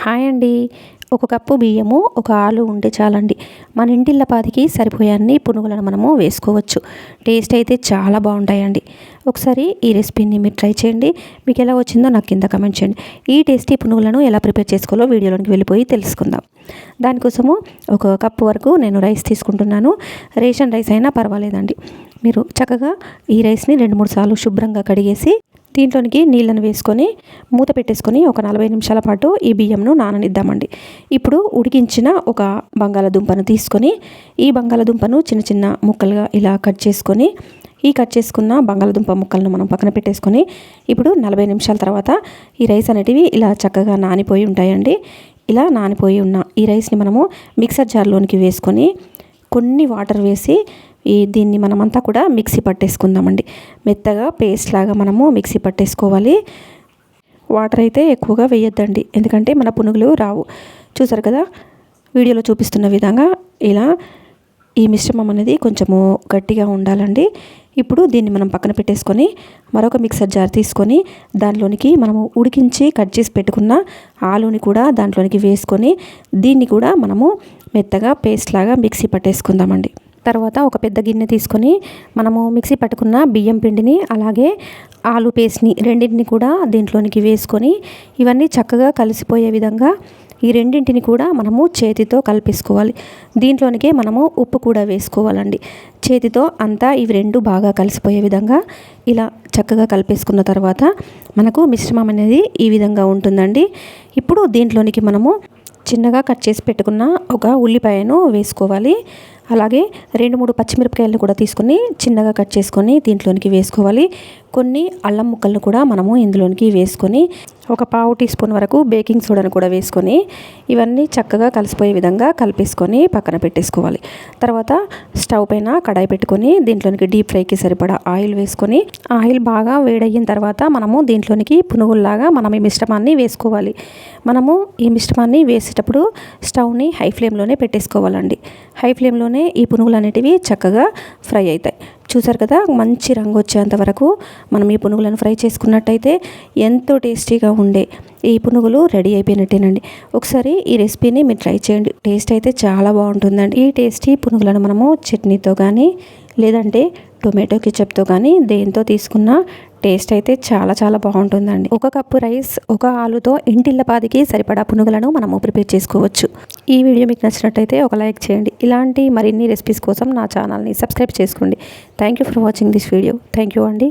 Hi అండి. ఒక cup బియ్యము ఒక ఆలు ఉంటే చాలండి. మన ఇంటిల్లపాదికి సరిపోయే అన్ని పునుగులను మనము వేసుకోవచ్చు. టేస్ట్ అయితే చాలా బాగుంటాయండి. ఒకసారి ఈ రెసిపీని మీరు ట్రై చేయండి. మీకు ఎలా వచ్చిందో నాకు కింద కమెంట్ చేయండి. ఈ టేస్టీ పునుగులను ఎలా ప్రిపేర్ చేసుకోవాలో వీడియోలోకి వెళ్ళిపోయి తెలుసుకుందాం. దానికోసము ఒక కప్పు వరకు నేను రైస్ తీసుకుంటున్నాను. రేషన్ రైస్ అయినా పర్వాలేదండి. మీరు చక్కగా ఈ రైస్ని రెండు మూడు సార్లు శుభ్రంగా కడిగేసి దీంట్లోనికి నీళ్ళను వేసుకొని మూత పెట్టేసుకొని ఒక నలభై నిమిషాల పాటు ఈ బియ్యంను నాననిద్దామండి. ఇప్పుడు ఉడికించిన ఒక బంగాళదుంపను తీసుకొని ఈ బంగాళదుంపను చిన్న చిన్న ముక్కలుగా ఇలా కట్ చేసుకొని ఈ కట్ చేసుకున్న బంగాళదుంప ముక్కలను మనం పక్కన పెట్టేసుకొని ఇప్పుడు నలభై నిమిషాల తర్వాత ఈ రైస్ అనేటివి ఇలా చక్కగా నానిపోయి ఉంటాయండి. ఇలా నానిపోయి ఉన్న ఈ రైస్ని మనము మిక్సర్ జార్లోనికి వేసుకొని కొన్ని వాటర్ వేసి ఈ దీన్ని మనమంతా కూడా మిక్సీ పట్టేసుకుందామండి. మెత్తగా పేస్ట్ లాగా మనము మిక్సీ పట్టేసుకోవాలి. వాటర్ అయితే ఎక్కువగా వేయొద్దండి. ఎందుకంటే మన పునుగులు రావు. చూసారు కదా? వీడియోలో చూపిస్తున్న విధంగా ఇలా ఈ మిశ్రమం అనేది కొంచెము గట్టిగా ఉండాలండి. ఇప్పుడు దీన్ని మనం పక్కన పెట్టేసుకొని మరొక మిక్సర్ జార్ తీసుకొని దానిలోనికి మనము ఉడికించి కట్ చేసి పెట్టుకున్న ఆలుని కూడా దాంట్లోనికి వేసుకొని దీన్ని కూడా మనము మెత్తగా పేస్ట్ లాగా మిక్సీ పట్టేసుకుందామండి. తర్వాత ఒక పెద్ద గిన్నె తీసుకొని మనము మిక్సీ పట్టుకున్న బియ్యం పిండిని అలాగే ఆలు పేస్ట్ని రెండింటిని కూడా దీంట్లోనికి వేసుకొని ఇవన్నీ చక్కగా కలిసిపోయే విధంగా ఈ రెండింటిని కూడా మనము చేతితో కలిపేసుకోవాలి. దీంట్లోనికే మనము ఉప్పు కూడా వేసుకోవాలండి. చేతితో అంతా ఇవి రెండు బాగా కలిసిపోయే విధంగా ఇలా చక్కగా కలిపేసుకున్న తర్వాత మనకు మిశ్రమం అనేది ఈ విధంగా ఉంటుందండి. ఇప్పుడు దీంట్లోనికి మనము చిన్నగా కట్ చేసి పెట్టుకున్న ఒక ఉల్లిపాయను వేసుకోవాలి. అలాగే రెండు మూడు పచ్చిమిరపకాయలను కూడా తీసుకొని చిన్నగా కట్ చేసుకొని దీంట్లోనికి వేసుకోవాలి. కొన్ని అల్లం ముక్కలను కూడా మనము ఇందులోనికి వేసుకొని ఒక పావు టీ స్పూన్ వరకు బేకింగ్ సోడాను కూడా వేసుకొని ఇవన్నీ చక్కగా కలిసిపోయే విధంగా కలిపేసుకొని పక్కన పెట్టేసుకోవాలి. తర్వాత స్టవ్ పైన కడాయి పెట్టుకొని దీంట్లోనికి డీప్ ఫ్రైకి సరిపడా ఆయిల్ వేసుకొని ఆయిల్ బాగా వేడయిన తర్వాత మనము దీంట్లోనికి పునుగుల్లాగా మనం ఈ మిశ్రమాన్ని వేసుకోవాలి. మనము ఈ మిశ్రమాన్ని వేసేటప్పుడు స్టవ్ని హై ఫ్లేమ్లోనే పెట్టేసుకోవాలండి. హై ఫ్లేమ్లోనే ఈ పునుగులు అనేటివి చక్కగా ఫ్రై అవుతాయి. చూసారు కదా మంచి రంగు వచ్చేంత వరకు మనం ఈ పునుగులను ఫ్రై చేసుకున్నట్టయితే ఎంతో టేస్టీగా ఉండే ఈ పునుగులు రెడీ అయిపోయినట్టేనండి. ఒకసారి ఈ రెసిపీని మీరు ట్రై చేయండి. టేస్ట్ అయితే చాలా బాగుంటుందండి. ఈ టేస్టీ పునుగులను మనము చట్నీతో కానీ లేదంటే టొమాటో కిచప్తో కానీ దేంతో తీసుకున్న టేస్ట్ అయితే చాలా చాలా బాగుంటుందండి. ఒక కప్పు రైస్ ఒక ఆలుతో ఇంటిల్లపాదికి సరిపడా పునుగులను మనము ప్రిపేర్ చేసుకోవచ్చు. ఈ వీడియో మీకు నచ్చినట్టయితే ఒక లైక్ చేయండి. ఇలాంటి మరిన్ని రెసిపీస్ కోసం నా ఛానల్ని సబ్స్క్రైబ్ చేసుకోండి. Thank you for watching this video thank you అండి.